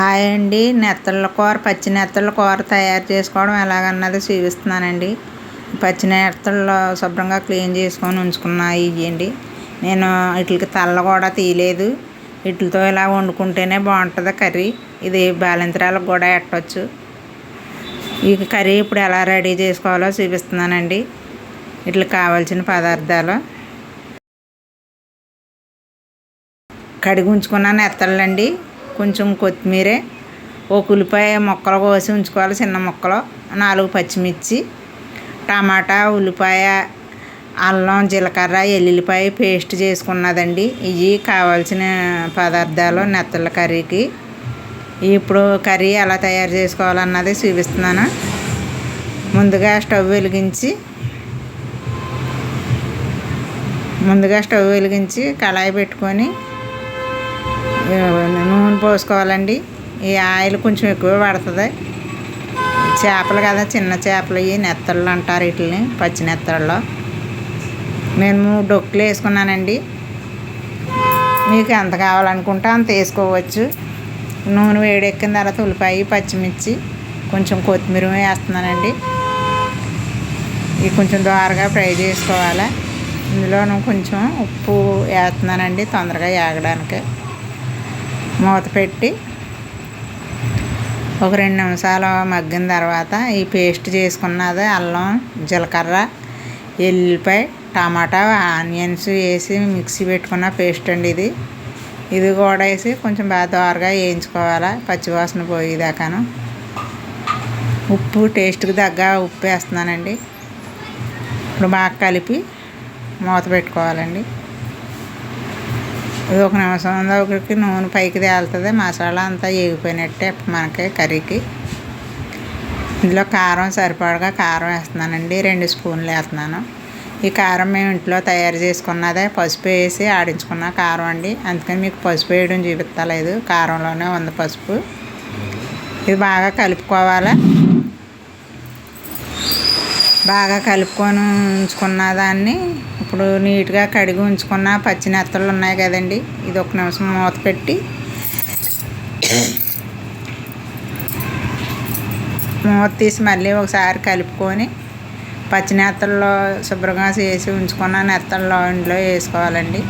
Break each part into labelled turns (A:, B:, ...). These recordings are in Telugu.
A: హాయ్ అండి. నెత్తళ్ళ కూర పచ్చి నెత్తళ్ళ కూర తయారు చేసుకోవడం ఎలాగన్నది చూపిస్తున్నానండి. పచ్చి నెత్తళ్ళు శుభ్రంగా క్లీన్ చేసుకొని ఉంచుకున్నా ఇవ్వండి నేను వీటికి తల్ల కూడా తీయలేదు. వీటితో ఇలా వండుకుంటేనే బాగుంటుంది కర్రీ. ఇది బాలింతరాలకు కూడా ఎట్టవచ్చు ఈ కర్రీ ఇప్పుడు ఎలా రెడీ చేసుకోవాలో చూపిస్తున్నానండి. వీటికి కావాల్సిన పదార్థాలు. కడిగి ఉంచుకున్న నెత్తళ్ళండి. కొంచెం కొత్తిమీర ఒక ఉల్లిపాయ మొక్కలు కోసి ఉంచుకోవాలి చిన్న మొక్కలు నాలుగు పచ్చిమిర్చి టమాటా ఉల్లిపాయ అల్లం జీలకర్ర ఎల్లుల్లిపాయ పేస్ట్ చేసుకున్నదండి. ఇవి కావాల్సిన పదార్థాలు నెత్తల కర్రీకి. ఇప్పుడు కర్రీ ఎలా తయారు చేసుకోవాలన్నది చూపిస్తున్నాను. ముందుగా స్టవ్ వెలిగించి ముందుగా స్టవ్ వెలిగించి కళాయి పెట్టుకొని నూనె పోసుకోవాలండి. ఈ ఆయిల్ కొంచెం ఎక్కువ పడుతుంది. చేపలు కదా చిన్న చేపలు ఇవి నెత్తళ్ళు అంటారు వీటిని పచ్చి నెత్తళ్ళు నేను డొక్కులు వేసుకున్నానండి. మీకు ఎంత కావాలనుకుంటే అంత వేసుకోవచ్చు. నూనె వేడెక్కిన తర్వాత ఉల్లిపాయ పచ్చిమిర్చి కొంచెం కొత్తిమీర వేస్తున్నానండి. ఇవి కొంచెం ద్వారగా ఫ్రై చేసుకోవాలి. ఇందులో కొంచెం ఉప్పు వేస్తున్నానండి తొందరగా ఏగడానికి. మూత పెట్టి ఒక రెండు నిమిషాలు మగ్గిన తర్వాత ఈ పేస్ట్ చేసుకున్నది అల్లం జీలకర్ర ఎల్లిపాయ టమాటా ఆనియన్స్ వేసి మిక్సీ పెట్టుకున్న పేస్ట్ అండి ఇది. ఇది కూడా వేసి కొంచెం బాగా దోరగా వేయించుకోవాలి పచ్చివాసన పోయేదాకాను. ఉప్పు టేస్ట్కి తగ్గ ఉప్పు వేస్తున్నానండి. ఇప్పుడు బాగా కలిపి మూత పెట్టుకోవాలండి. ఇది ఒక నిమిషం ఒకరికి నూనె పైకి తేలుతుంది మసాలా అంతా ఎగిపోయినట్టే మనకి కర్రీకి. ఇందులో కారం సరిపడగా కారం వేస్తున్నానండి రెండు స్పూన్లు వేస్తున్నాను. ఈ కారం మేము ఇంట్లో తయారు చేసుకున్నదే పసుపు వేసి ఆడించుకున్న కారం అండి. అందుకని మీకు పసుపు వేయడం చూపిస్తలేదు కారంలోనే ఉంది పసుపు. ఇది బాగా కలుపుకోవాలి? బాగా కలుపుకొని ఉంచుకున్న దాన్ని ఇప్పుడు నీట్గా కడిగి ఉంచుకున్న పచ్చి నెత్తలు ఉన్నాయి కదండి. ఇది ఒక నిమిషం మూత పెట్టి మూత తీసి మళ్ళీ ఒకసారి కలుపుకొని పచ్చి నెత్తల్లో శుభ్రంగా చేసి ఉంచుకున్న నెత్తల్లో ఇంట్లో వేసుకోవాలండి.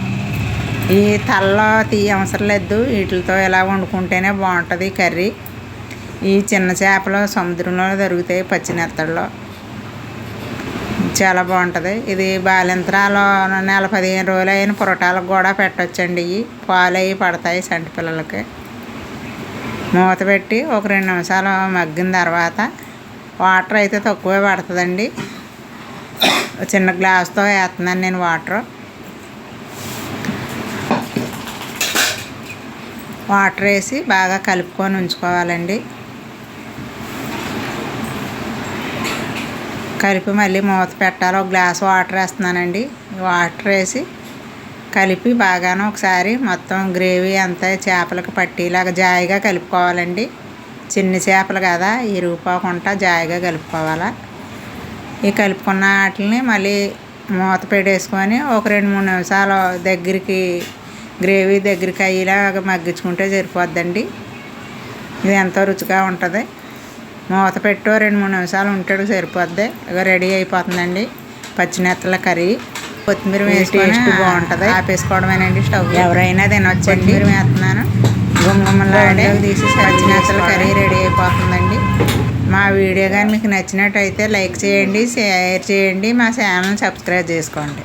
A: ఈ తల్లో తీయ అవసరం లేదు. వీటితో ఎలా వండుకుంటేనే బాగుంటుంది కర్రీ. ఈ చిన్న చేపలు సముద్రంలో దొరుకుతాయి పచ్చి నెత్తల్లో. చాలా బాగుంటుంది. ఇది బాలింతరాలు నెల పదిహేను రోజులు అయిన పురటాలకు కూడా పెట్టొచ్చండి ఇవి పాలు అవి పడతాయి సంటి పిల్లలకి. మూత పెట్టి ఒక రెండు నిమిషాలు మగ్గిన తర్వాత వాటర్ అయితే తక్కువే పడుతుందండి. చిన్న గ్లాస్తో వేస్తున్నాను నేను వాటర్. వాటర్ వేసి బాగా కలుపుకొని ఉంచుకోవాలండి. కలిపి మళ్ళీ మూత పెట్టాలి. ఒక గ్లాస్ వాటర్ వేస్తున్నానండి. వాటర్ వేసి కలిపి బాగాను ఒకసారి మొత్తం గ్రేవీ అంతా చేపలకు పట్టేలాగా జాయిగా కలుపుకోవాలండి. చిన్న చేపలు కదా ఇరుగుపోకుండా జాయిగా కలుపుకోవాలా. ఈ కలుపుకున్న వాటిని మళ్ళీ మూత పెట్టేసుకొని ఒక రెండు మూడు నిమిషాలు దగ్గరికి గ్రేవీ దగ్గరికి అయ్యేలాగా మగ్గించుకుంటే సరిపోద్దండి. ఇది ఎంతో రుచిగా ఉంటుంది. మూత పెట్టు రెండు మూడు నిమిషాలు ఉంటాడు సరిపోద్ది. ఇక రెడీ అయిపోతుందండి. పచ్చినెత్తల కర్రీ. కొత్తిమీర వేసి టేస్ట్ బాగుంటుంది. ఆపేసుకోవడమేనండి స్టవ్ ఎవరైనా తినొచ్చండి. మీరు వేస్తున్నాను. గుమ్మగుమ్మలాడే తీసి పచ్చినెత్తల కర్రీ రెడీ అయిపోతుందండి. మా వీడియో కానీ మీకు నచ్చినట్టయితే లైక్ చేయండి షేర్ చేయండి మా ఛానల్ సబ్స్క్రైబ్ చేసుకోండి.